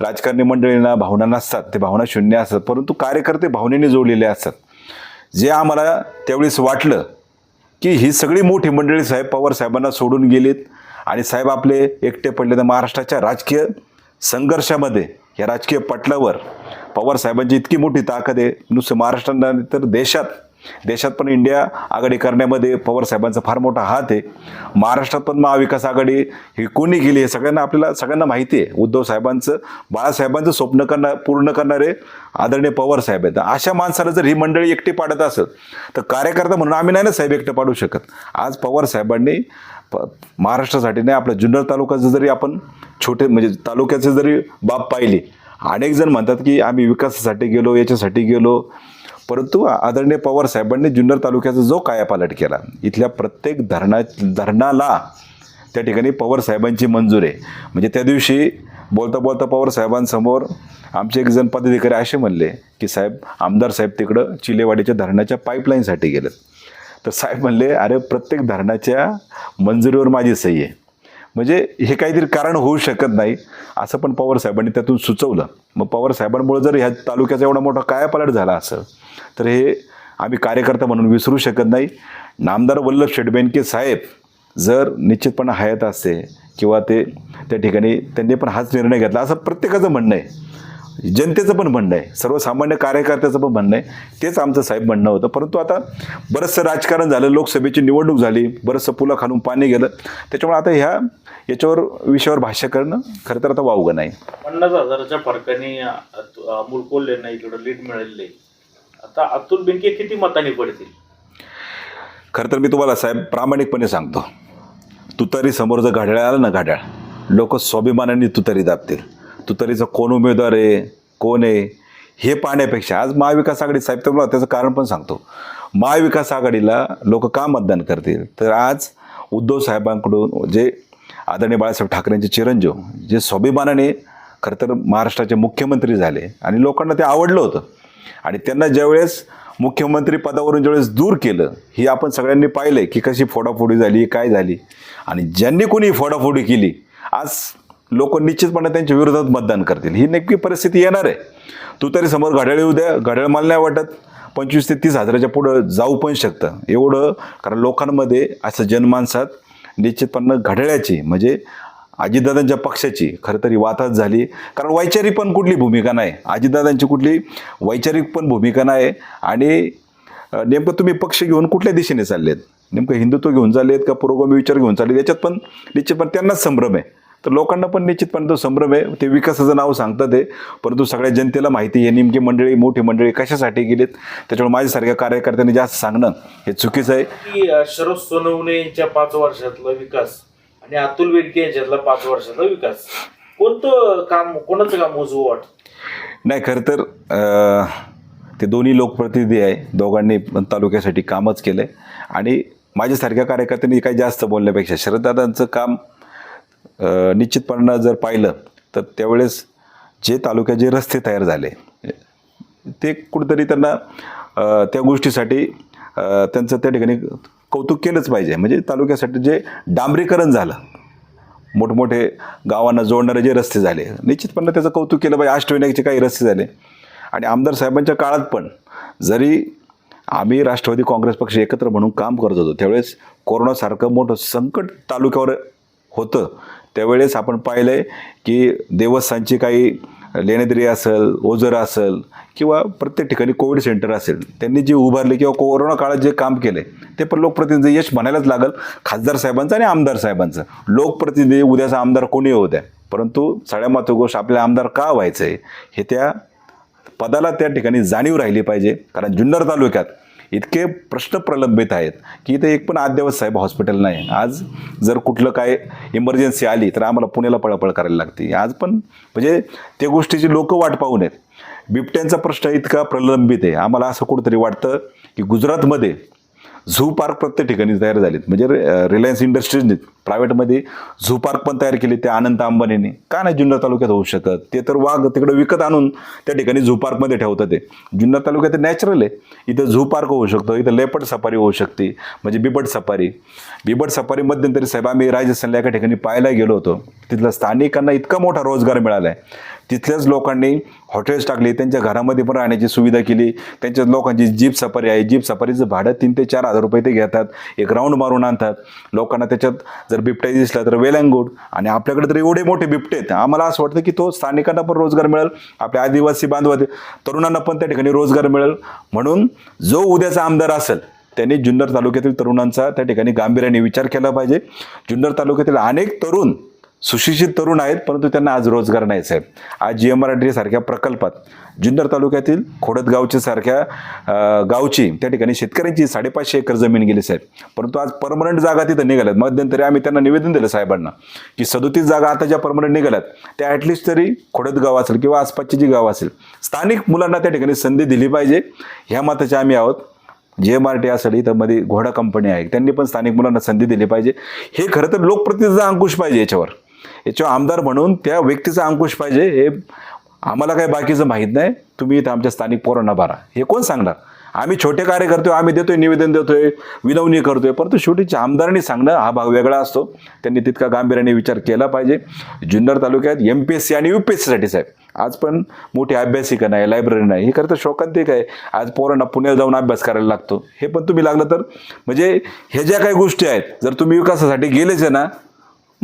राजकारणी मंडळींना भावना नसतात ते भावना शून्य असतात परंतु कार्यकर्ते भावनेने जोडलेले असतात. जे आम्हाला त्यावेळेस वाटलं की ही सगळी मोठी मंडळी साहेब पवार साहेबांना सोडून गेलीत आणि साहेब आपले एकटे पडले तर महाराष्ट्राच्या राजकीय संघर्षामध्ये या राजकीय पटलावर पवार साहेबांची इतकी मोठी ताकद आहे. नुसतं महाराष्ट्रात तर देशात देशात पण इंडिया आघाडी करण्यामध्ये पवार साहेबांचा फार मोठा हात आहे. महाराष्ट्रात पण महाविकास आघाडी ही कोणी केली हे सगळ्यांना आपल्याला सगळ्यांना माहिती आहे. उद्धव साहेबांचं बाळासाहेबांचं स्वप्न करणार पूर्ण करणारे आदरणीय पवार साहेब आहेत. अशा माणसाला जर ही मंडळी एकटी पाडत असेल तर कार्यकर्ता म्हणून आम्ही नाही ना साहेब एकटं पाडू शकत. आज पवार साहेबांनी प महाराष्ट्रासाठी नाही आपल्या जुन्नर तालुक्याचं जरी आपण छोटे म्हणजे तालुक्याचे जरी बाब पाहिली अनेक जण म्हणतात की आम्ही विकासासाठी गेलो याच्यासाठी गेलो परंतु आदरणीय पवार साहेबांनी जुन्नर तालुक्याचा जो कायापालट केला इथल्या प्रत्येक धरणा धरणाला त्या ठिकाणी पवार साहेबांची मंजूर आहे. म्हणजे त्या दिवशी बोलता बोलता पवार साहेबांसमोर आमचे एक जण पदाधिकारी असे म्हणले की साहेब आमदार साहेब तिकडं चिलेवाडीच्या धरणाच्या पाईपलाईनसाठी गेलेत. तर साहेब म्हणले अरे प्रत्येक धरणाच्या मंजुरीवर माझी सही आहे. म्हणजे हे काहीतरी कारण होऊ शकत नाही असं पण पवार साहेबांनी त्यातून सुचवलं. मग पवार साहेबांमुळे जर ह्या तालुक्याचा एवढा मोठा कायापालट झाला असं तर हे आम्ही कार्यकर्ता म्हणून विसरू शकत नाही. नामदार वल्लभ शेटबेनके साहेब जर निश्चितपणे हयात असते किंवा ते त्या ठिकाणी त्यांनी पण हाच निर्णय घेतला असं प्रत्येकाचं म्हणणं आहे. जनतेचं पण म्हणणं आहे. सर्वसामान्य कार्यकर्त्याचं पण म्हणणं आहे. तेच आमचं साहेब म्हणणं होतं. परंतु आता बरंचसं राजकारण झालं लोकसभेची निवडणूक झाली बरंचसं पुला खालून पाणी गेलं. त्याच्यामुळे आता ह्या याच्यावर विषयावर भाष्य करणं खरं तर आता वावगं नाही. पन्नास हजाराच्या फरकाने अमोल कोल्हेंना इकडं लीड मिळालेली आहे. आता अतुल बेनके किती मतांनी पडतील? खरं तर मी तुम्हाला साहेब प्रामाणिकपणे सांगतो. तुतारी समोर जर घड्याळ आलं ना घड्याळ लोक स्वाभिमानाने तुतारी दाबतील. तुतारीचा कोण उमेदवार आहे? कोण आहे? हे पाहण्यापेक्षा आज महाविकास आघाडी साहेब तर मला त्याचं कारण पण सांगतो. महाविकास आघाडीला लोक का मतदान करतील? तर आज उद्धव साहेबांकडून जे आदरणीय बाळासाहेब ठाकरेंचे चिरंजीव जे स्वाभिमानाने खरं तर महाराष्ट्राचे मुख्यमंत्री झाले आणि लोकांना ते आवडलं होतं. आणि त्यांना ज्यावेळेस मुख्यमंत्री पदावरून ज्यावेळेस दूर केलं हे आपण सगळ्यांनी पाहिलं की कशी फोडाफोडी झाली काय झाली. आणि ज्यांनी कोणी फोडाफोडी केली आज लोक निश्चितपणे त्यांच्या विरोधात मतदान करतील. ही नेमकी परिस्थिती येणार आहे. तू तरी समोर घड्याळ येऊ द्या घड्याळ मला नाही वाटत. पंचवीस ते तीस हजाराच्या पुढं जाऊ पण शकतं. एवढं कारण लोकांमध्ये असं जनमानसात निश्चितपणे घड्याळ्याची म्हणजे अजितदादांच्या पक्षाची खरं तरी वाताच झाली. कारण वैचारिक पण कुठली भूमिका नाही. अजितदादांची कुठली वैचारिक पण भूमिका नाही. आणि नेमकं तुम्ही पक्ष घेऊन कुठल्या दिशेने चाललेत? नेमकं हिंदुत्व घेऊन चाललेत का पुरोगामी विचार घेऊन चालले याच्यात पण निश्चितपणे त्यांनाच संभ्रम आहे. तर लोकांना पण निश्चितपणे तो संभ्रम आहे. ते विकासाचं नाव सांगतात आहे परंतु सगळ्या जनतेला माहिती आहे नेमकी मंडळी मोठी मंडळी कशासाठी गेलीत? त्याच्यामुळे माझ्यासारख्या कार्यकर्त्यांनी जास्त सांगणं हे चुकीचं आहे. की शरद सोनवणे यांच्या पाच वर्षातला विकास आणि अतुल बेनके यांच्यातला पाच वर्षातला विकास. कोणतं काम कोणाचं काम मोजवं वाटतं? नाही खरं तर ते दोन्ही लोकप्रतिनिधी आहे. दोघांनी तालुक्यासाठी कामच केलं आहे आणि माझ्यासारख्या कार्यकर्त्यांनी काही जास्त बोलण्यापेक्षा शरददादांचं काम निश्चितपणानं जर पाहिलं तर त्यावेळेस जे तालुक्यात जे रस्ते तयार झाले ते कुठंतरी त्यांना त्या गोष्टीसाठी त्यांचं त्या ठिकाणी कौतुक केलंच पाहिजे. म्हणजे तालुक्यासाठी जे डांबरीकरण झालं मोठमोठे गावांना जोडणारे जे रस्ते झाले निश्चितपणे त्याचं कौतुक केलं पाहिजे. अष्टविनायकचे काही रस्ते झाले. आणि आमदार साहेबांच्या काळात पण जरी आम्ही राष्ट्रवादी काँग्रेस पक्ष एकत्र म्हणून काम करत होतो त्यावेळेस कोरोनासारखं मोठं संकट तालुक्यावर होतं. त्यावेळेस आपण पाहिलं आहे की देवस्थानची काही लेणेदरी असेल ओझर असेल किंवा प्रत्येक ठिकाणी कोविड सेंटर असेल त्यांनी जे उभारले किंवा कोरोना काळात जे काम केले ते पण लोकप्रतिनिधी यश म्हणायलाच लागल खासदार साहेबांचं आणि आमदार साहेबांचं. लोकप्रतिनिधी उद्याचा आमदार कोणी होऊ द्या. परंतु सगळ्या महत्त्वाची गोष्ट आपल्याला आमदार का व्हायचं? आहे हे त्या पदाला त्या ठिकाणी जाणीव राहिली पाहिजे. कारण जुन्नर तालुक्यात इतके प्रश्न प्रलंबित आहेत की इथे एक पण अद्ययावत साहेब हॉस्पिटल नाही. आज जर कुठलं काय इमर्जन्सी आली तर आम्हाला पुण्याला पळापळ करायला लागते. आज पण म्हणजे त्या गोष्टीची लोक वाट पाहून आहेत. बिबट्यांचा प्रश्न इतका प्रलंबित आहे. आम्हाला असं कुठंतरी वाटतं की गुजरातमध्ये झू पार्क प्रत्येक ठिकाणी तयार झालेत. म्हणजे रिलायन्स इंडस्ट्रीजने प्रायव्हेटमध्ये झू पार्क पण तयार केले ते अनंत अंबानीने. का नाही जुन्नर तालुक्यात होऊ शकत? ते तर वाघ तिकडे विकत आणून त्या ठिकाणी झू पार्कमध्ये ठेवतात ते. जुन्नर तालुक्यात नॅचरल आहे. इथं झू पार्क होऊ शकतो इथं लेपट सफारी होऊ शकते म्हणजे बिबट सफारी. बिबट सफारी मध्यंतरी साहेब आम्ही राजस्थानला एका ठिकाणी पाहायला गेलो होतो. तिथल्या स्थानिकांना इतका मोठा रोजगार मिळाला आहे तिथल्याच लोकांनी हॉटेल्स टाकले त्यांच्या घरामध्ये पण राहण्याची सुविधा केली. त्यांच्या लोकांची जीप सफारी आहे. जीप सफारीचं भाडं तीन ते चार हजार रुपये ते घेतात. एक राऊंड मारून आणतात. लोकांना त्याच्यात जर बिबट्या दिसला तर वेल अँड गुड आणि आपल्याकडे तर एवढे मोठे बिबटे आहेत. आम्हाला असं वाटतं की तो स्थानिकांना पण रोजगार मिळेल आपल्या आदिवासी बांधव तरुणांना पण त्या ठिकाणी रोजगार मिळेल. म्हणून जो उद्याचा आमदार असेल त्यांनी जुन्नर तालुक्यातील तरुणांचा त्या ठिकाणी गांभीर्याने विचार केला पाहिजे. जुन्नर तालुक्यातील अनेक तरुण सुशिक्षित तरुण आहेत परंतु त्यांना आज रोजगार नाही साहेब. आज जी एम आर डी सारख्या प्रकल्पात जुन्नर तालुक्यातील खोडदगावच्या सारख्या गावची त्या ठिकाणी शेतकऱ्यांची साडेपाचशे एकर जमीन गेली साहेब. परंतु आज परमनंट जागा तिथं निघाल्यात. मध्यंतरी आम्ही त्यांना निवेदन दिलं साहेबांना की सदोतीस जागा आता ज्या परमनंट निघाल्यात त्या ॲटलिस्ट तरी खोडदगाव असेल किंवा आसपासची जी गाव असेल स्थानिक मुलांना त्या ठिकाणी संधी दिली पाहिजे. ह्या मताचे आम्ही आहोत. जे एम आर टी असेल इथं मध्ये घोडा कंपनी आहे त्यांनी पण स्थानिक मुलांना संधी दिली पाहिजे. हे खरं तर लोकप्रतिनिधीचा अंकुश पाहिजे याच्यावर. याच्यावर आमदार म्हणून त्या व्यक्तीचा अंकुश पाहिजे हे आम्हाला काही बाकीचं माहीत नाही. तुम्ही इथं आमच्या स्थानिक पोरांना भरा. हे कोण सांगणार? आम्ही छोटे कार्य करतोय आम्ही देतोय निवेदन देतोय विनवणी करतोय परंतु शेवटी आमदारांनी सांगणं हा भाग वेगळा असतो. त्यांनी तितका गांभीर्याने विचार केला पाहिजे. जुन्नर तालुक्यात एम पी एस सी आणि यू पी एस सीसाठी साहेब आज पण मोठी अभ्यासिका नाही लायब्ररी नाही. हे खरं तर शोकांतिक आहे. आज पोरांना पुण्याला जाऊन अभ्यास करायला लागतो. हे पण तुम्ही लागलं तर म्हणजे ह्या ज्या काही गोष्टी आहेत जर तुम्ही विकासासाठी गेलेच आहे ना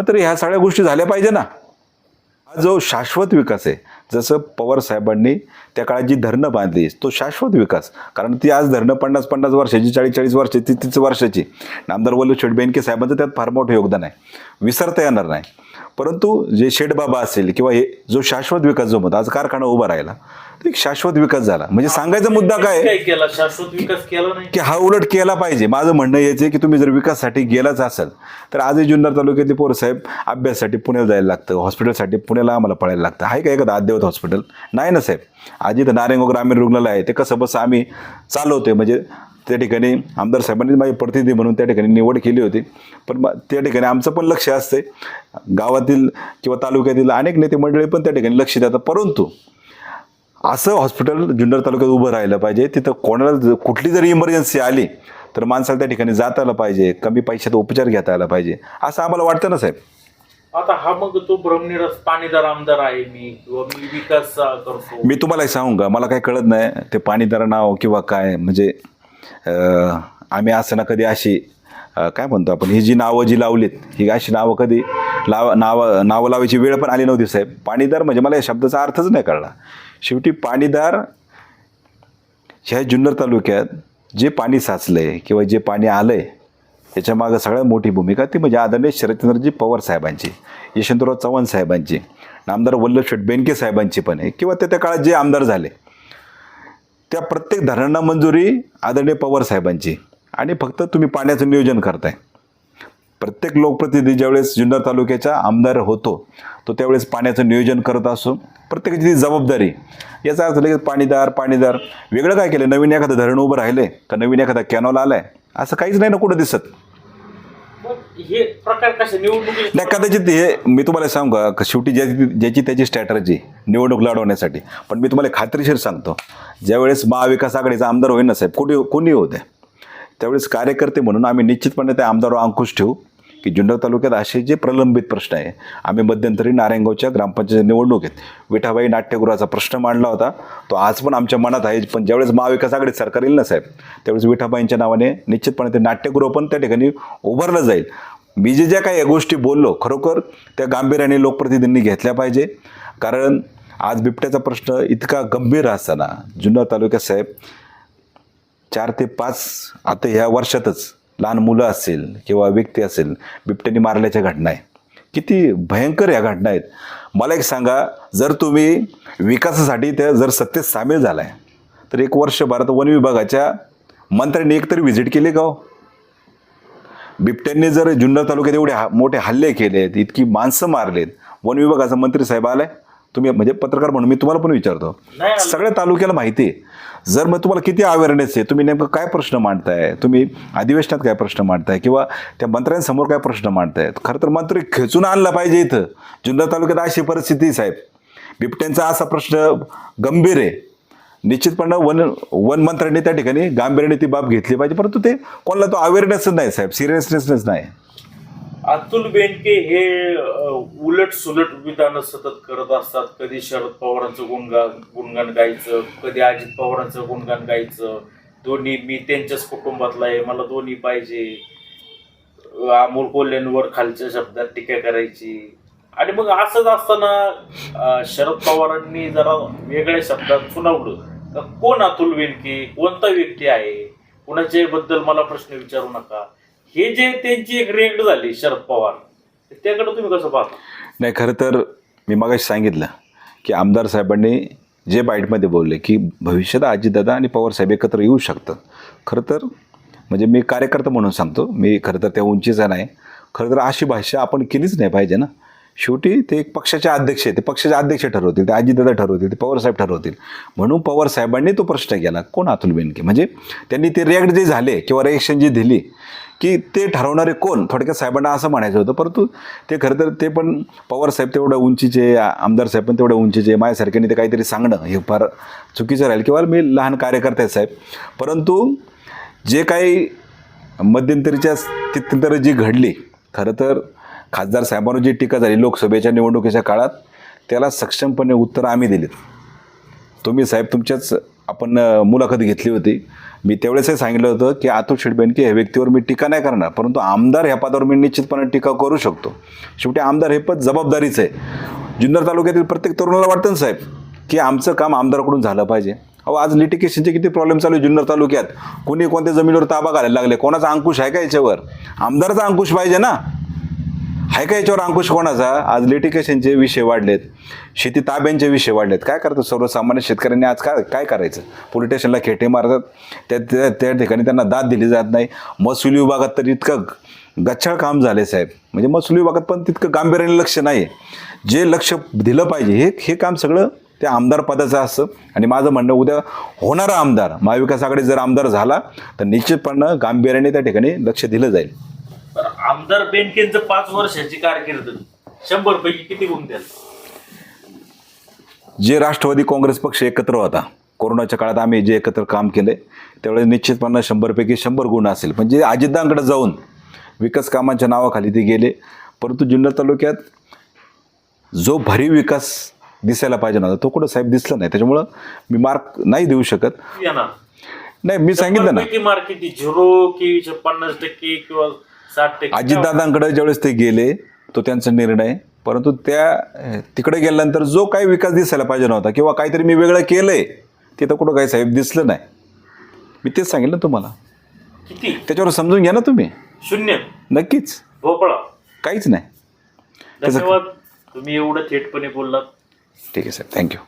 मग तर ह्या सगळ्या गोष्टी झाल्या पाहिजे ना. हा जो शाश्वत विकास आहे जसं पवार साहेबांनी त्या काळात जी धरणं बांधली तो शाश्वत विकास. कारण ती आज धरणं पन्नास पन्नास वर्षाची चाळीस चाळीस वर्षाची तीस वर्षाची. नामदार वल्लभ शेठ साहेबांचं त्यात फार मोठं योगदान आहे. विसरता येणार नाही. परंतु जे शेठबाबा असेल किंवा हे जो शाश्वत विकास जो म्हणतो आज कारखाना उभा राहिला तो एक शाश्वत विकास झाला. म्हणजे सांगायचा मुद्दा काय? केला? शाश्वत विकास केला नाही. की हा उलट केला पाहिजे. माझं म्हणणं याचं आहे की तुम्ही जर विकासासाठी गेलाच असाल तर आजही जुन्नर तालुक्यातले पोरं साहेब अभ्यासासाठी पुण्याला जायला लागतं हॉस्पिटलसाठी पुण्याला आम्हाला पळायला लागतं. आहे का एखादं अद्यवत हॉस्पिटल? नाही ना साहेब. आज इथं नारायणगाव ग्रामीण रुग्णालय आहे ते कसं बसं आम्ही चालवतोय. म्हणजे त्या ठिकाणी आमदार साहेबांनी माझी प्रतिनिधी म्हणून त्या ठिकाणी निवड केली होती. पण मग त्या ठिकाणी आमचं पण लक्ष असते गावातील किंवा तालुक्यातील अनेक नेते मंडळी पण त्या ठिकाणी लक्ष देतात. परंतु असं हॉस्पिटल जुन्नर तालुक्यात उभं राहिलं पाहिजे. तिथं कोणाला कुठली जरी इमर्जन्सी आली तर माणसाला त्या ठिकाणी जाता आलं पाहिजे. कमी पैशात उपचार घेता आला पाहिजे. असं आम्हाला वाटतं ना साहेब? आता हा मग तो ब्रह्मनिरस पाणीदार आमदार आहे मी किंवा मी विकास करतो. मी तुम्हाला सांगू का? मला काही कळत नाही ते पाणीदार नाव किंवा काय म्हणजे आम्ही असं कधी अशी काय म्हणतो आपण ही जी नावं जी लावलीत ही अशी नावं कधी लाव नावं नावं लावायची वेळ पण आली नव्हती साहेब. पाणीदार म्हणजे मला या शब्दाचा अर्थच नाही कळला. शेवटी पाणीदार ह्या जुन्नर तालुक्यात जे पाणी साचलंय किंवा जे पाणी आलं आहे त्याच्यामागं सगळ्यात मोठी भूमिका ती म्हणजे आदरणीय शरदचंद्रजी पवार साहेबांची यशवंतराव चव्हाण साहेबांची आमदार वल्लभ शेठ बेनके साहेबांची पण आहे किंवा त्या त्या काळात जे आमदार झाले. त्या प्रत्येक धरणांना मंजुरी आदरणीय पवार साहेबांची. आणि फक्त तुम्ही पाण्याचं नियोजन करताय. प्रत्येक लोकप्रतिनिधी ज्यावेळेस जुन्नर तालुक्याचा आमदार होतो तो त्यावेळेस पाण्याचं नियोजन करत असो. प्रत्येकाची ती जबाबदारी. याचा अर्थ लगेच पाणीदार पाणीदार. वेगळं काय केलं? नवीन एखादं धरण उभं राहिलंय का नवीन एखादा कॅनॉल आलाय. असं काहीच नाही ना कुठं दिसत. हे प्रकार कसे नाही कदाचित हे मी तुम्हाला सांगू का? शेवटी ज्याची ज्याची त्याची स्ट्रॅटर्जी निवडणूक लढवण्यासाठी. पण मी तुम्हाला खात्रीशीर सांगतो. ज्यावेळेस महाविकास आघाडीचा आमदार होईल ना साहेब कुठे कोणी होते त्यावेळेस कार्यकर्ते म्हणून आम्ही निश्चितपणे त्या आमदारावर अंकुश ठेवू. की जुन्नर तालुक्यात असे जे प्रलंबित प्रश्न आहे आम्ही मध्यंतरी नारायणगावच्या ग्रामपंचायत निवडणुकीत विठाबाई नाट्यगृहाचा प्रश्न मांडला होता. तो आज पण आमच्या मनात आहे पण ज्यावेळेस महाविकास आघाडी सरकार येईल ना साहेब त्यावेळेस विठाबाईंच्या नावाने निश्चितपणे ते नाट्यगृह पण त्या ठिकाणी उभारलं जाईल. मी जे ज्या काही या गोष्टी बोललो खरोखर त्या गांभीर्याने लोकप्रतिनिधींनी घेतल्या पाहिजे. कारण आज बिबट्याचा प्रश्न इतका गंभीर असताना जुन्नर तालुक्यात साहेब चार ते पाच आता ह्या वर्षातच लहान मुलं असेल किंवा व्यक्ती असेल बिबट्याने मारल्याच्या घटना आहे किती भयंकर या घटना आहेत. मला एक सांगा जर तुम्ही विकासासाठी त्या जर सत्तेत सामील झाला आहे तर एक वर्षभरात वन विभागाच्या मंत्र्यांनी एकतरी व्हिजिट केली का हो? बिबट्यांनी जर जुन्नर तालुक्यात एवढे हा मोठे हल्ले केले आहेत इतकी माणसं मारलेत वन विभागाचा मंत्री साहेब आलाय तुम्ही म्हणजे पत्रकार म्हणून मी तुम्हाला पण विचारतो. सगळ्या तालुक्याला माहिती आहे. जर मग तुम्हाला किती अवेअरनेस आहे तुम्ही नेमकं काय प्रश्न मांडताय? तुम्ही अधिवेशनात काय प्रश्न मांडताय किंवा त्या मंत्र्यांसमोर काय प्रश्न मांडतायत खरं तर मंत्री खेचून आणला पाहिजे इथं. जुन्नर तालुक्यात अशी परिस्थिती साहेब. बिबट्यांचा असा प्रश्न गंभीर आहे. निश्चितपणे वन वन मंत्र्यांनी त्या ठिकाणी गांभीर्याने ती बाब घेतली पाहिजे. परंतु ते कोणाला तो अवेअरनेसच नाही साहेब. सिरियसनेसच नाही. अतुल बेनके हे उलट सुलट विधानं सतत करत असतात. कधी शरद पवारांचं गुणगान गुणगान गायचं कधी अजित पवारांचं गुणगान गायचं. दोन्ही मी त्यांच्याच कुटुंबातला आहे. मला दोन्ही पाहिजे. अमोल कोल्यांवर खालच्या शब्दात टीका करायची. आणि मग असंच असताना शरद पवारांनी जरा वेगळ्या शब्दात सुनावलं. कोण अतुल बेनके? कोणता व्यक्ती आहे? कोणाच्याबद्दल मला प्रश्न विचारू नका. हे जे त्यांची एक रेंड झाली शरद पवार त्याकडे तुम्ही कसं पाहता? नाही खरं तर मी मागाशी सांगितलं की आमदार साहेबांनी जे बाईटमध्ये बोलले की भविष्यात अजितदादा आणि पवारसाहेब एकत्र येऊ शकतात. खरं तर म्हणजे मी कार्यकर्ता म्हणून सांगतो मी खरं तर त्या उंचीचा नाही. खरं तर अशी भाषा आपण केलीच नाही पाहिजे ना. शेवटी ते एक पक्षाचे अध्यक्ष आहे ते पक्षाचे अध्यक्ष ठरवतील ते अजितदादा ठरवतील ते पवारसाहेब ठरवतील. म्हणून पवारसाहेबांनी तो प्रश्न केला कोण अतुल बेनके? म्हणजे त्यांनी ते रिॲक्ट जे झाले किंवा रिॲक्शन जी दिली की ते ठरवणारे कोण? थोडक्यात साहेबांना असं म्हणायचं होतं परंतु ते खरं तर ते पण पवारसाहेब तेवढ्या उंचीचे आमदार साहेब पण तेवढ्या उंचीचे माझ्यासारख्याने ते काहीतरी सांगणं हे फार चुकीचं राहील. किंवा मी लहान कार्यकर्ते साहेब परंतु जे काही मध्यंतरीच्या स्थित्यंतरं जी घडली खरं तर खासदार साहेबांवर जी टीका झाली लोकसभेच्या निवडणुकीच्या काळात त्याला सक्षमपणे उत्तरं आम्ही दिलीत. तुम्ही साहेब तुमच्याच आपण मुलाखत घेतली होती. मी त्यावेळेसही सांगितलं होतं की अतुल शेटबेनके ह्या व्यक्तीवर मी टीका नाही करणार परंतु आमदार ह्या पदावर मी निश्चितपणे टीका करू शकतो. शेवटी आमदार हे पद जबाबदारीचं आहे. जुन्नर तालुक्यातील प्रत्येक तरुणाला वाटतं ना साहेब की आमचं काम आमदाराकडून झालं पाहिजे. अहो आज लिटिकेशनचे किती प्रॉब्लेम चालू आहे जुन्नर तालुक्यात. कोणी कोणत्या जमिनीवर ताबा घालायला लागले? कोणाचा अंकुश आहे का याच्यावर? आमदाराचा अंकुश पाहिजे ना. हाय का याच्यावर अंकुश कोणाचा? आज लिटिकेशनचे विषय वाढलेत. शेती ताब्यांचे विषय वाढलेत. काय करतात सर्वसामान्य शेतकऱ्यांनी आज काय काय करायचं? पोलीस स्टेशनला खेटे मारतात. त्या त्या त्या ठिकाणी त्यांना दाद दिली जात नाही. महसूल विभागात तर इतकं गच्छाळ काम झाले साहेब. म्हणजे महसूल विभागात पण तितकं गांभीर्याने लक्ष नाही आहे जे लक्ष दिलं पाहिजे हे हे काम सगळं त्या आमदार पदाचं असतं. आणि माझं म्हणणं उद्या होणारा आमदार महाविकास आघाडी जर आमदार झाला तर निश्चितपणे गांभीर्याने त्या ठिकाणी लक्ष दिलं जाईल. आमदार बेनकेंचं पाच वर्षाची कारकीर्द शंभर पैकी किती गुण द्याल? जे राष्ट्रवादी काँग्रेस पक्ष एकत्र होता कोरोनाच्या काळात आम्ही जे एकत्र काम केले त्यावेळेस निश्चितपणे शंभरपैकी शंभर गुण असेल. म्हणजे अजितदांकडे जाऊन विकास कामांच्या नावाखाली ते गेले. परंतु जुन्नर तालुक्यात जो भरीव विकास दिसायला पाहिजे नव्हता तो कुठं साहेब दिसला नाही. त्याच्यामुळं मी मार्क नाही देऊ शकत. नाही मी सांगितलं ना. शंभरपैकी मार्क किती? झिरो की पन्नास टक्के किंवा अजितदादांकडे ज्यावेळेस ते गेले तो त्यांचा निर्णय. परंतु त्या तिकडे गेल्यानंतर जो काही विकास दिसायला पाहिजे नव्हता किंवा काहीतरी मी वेगळं केलंय तिथं कुठं काही साहेब दिसलं नाही. मी तेच सांगितलं ना तुम्हाला. किती? त्याच्यावर समजून घ्या ना तुम्ही. शून्य. नक्कीच. भोपळा. काहीच नाही. धन्यवाद. तुम्ही एवढं थेटपणे बोललात. ठीक आहे साहेब. थँक्यू